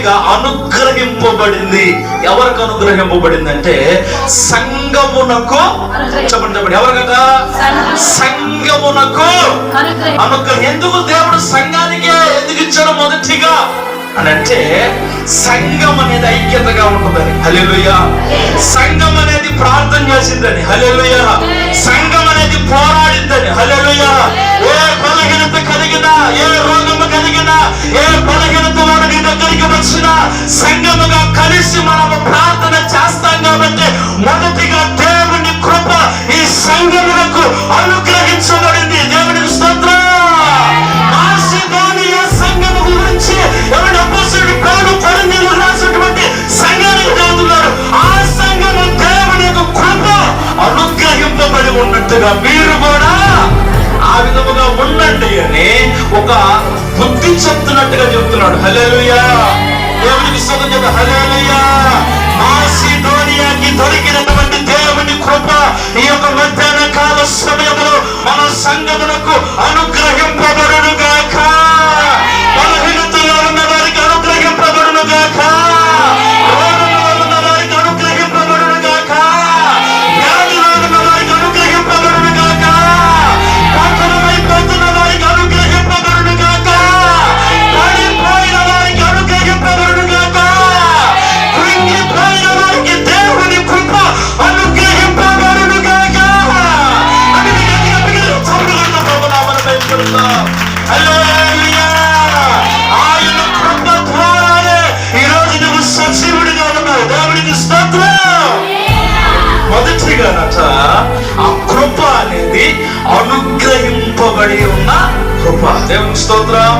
మొదటిగా అనుగ్రహింపబడింది. ఎవరికి అనుగ్రహింపబడింది అంటే సంగమునకు చెప్పండి చెప్పండి. ఎవరికట? సంగమునకు అనుగ్రహం ఎందుకు దేవుడు సంఘానికే ఎందుకు ఇచ్చాడు మొదటిగా? అని అంటే సంఘం అనేది ఐక్యతగా ఉంటుందని. హల్లెలూయా. సంఘం అనేది ప్రార్థన చేసిందని. హల్లెలూయా. సంఘం అనేది పోరాడిందని. హల్లెలూయా. ఏ బలహీనత కలిగినా ఏ రోగము కలిగినా ఏ బలహీనత వాడు నీ దగ్గరికి వచ్చిన సంఘముగా కలిసి మనము ప్రార్థన చేస్తాం కాబట్టి మొదటిగా దేవుని కృప ఈ సంఘములకు అనుగ్రహించబడింది. దేవునికి స్తోత్రం. సంఘము గురించి ఎవరి అపోస్తులుడు పౌలు కొరింథీయులకు రాసినటువంటి సంఘానికి చదువుతున్నారు ఆ సంఘము దేవుని యొక్క కృప అనుగ్రహింపబడి ఉన్నట్టుగా మీరు కూడా ఆ విధముగా ఉండండి అని ఒక బుద్ధి చెప్తున్నట్టుగా చెప్తున్నాడు హలేలుయా దేవునికి స్తోత్రం. హలేలుయా మాసిడోనియాకి దొరికినటువంటి దేవుని కృప ఈ యొక్క మధ్యాహ్న కాల సమయంలో మన సంఘమునకు అనుగ్రహింపబడును గాక ఆయన కృప ద్వారానే ఈ రోజు నువ్వు సజీవుడిగా ఉన్నావు. స్తోత్రం. మొదటిగానట ఆ కృప అనేది అనుగ్రహింపబడి ఉన్న కృప. దేవుని స్తోత్రం.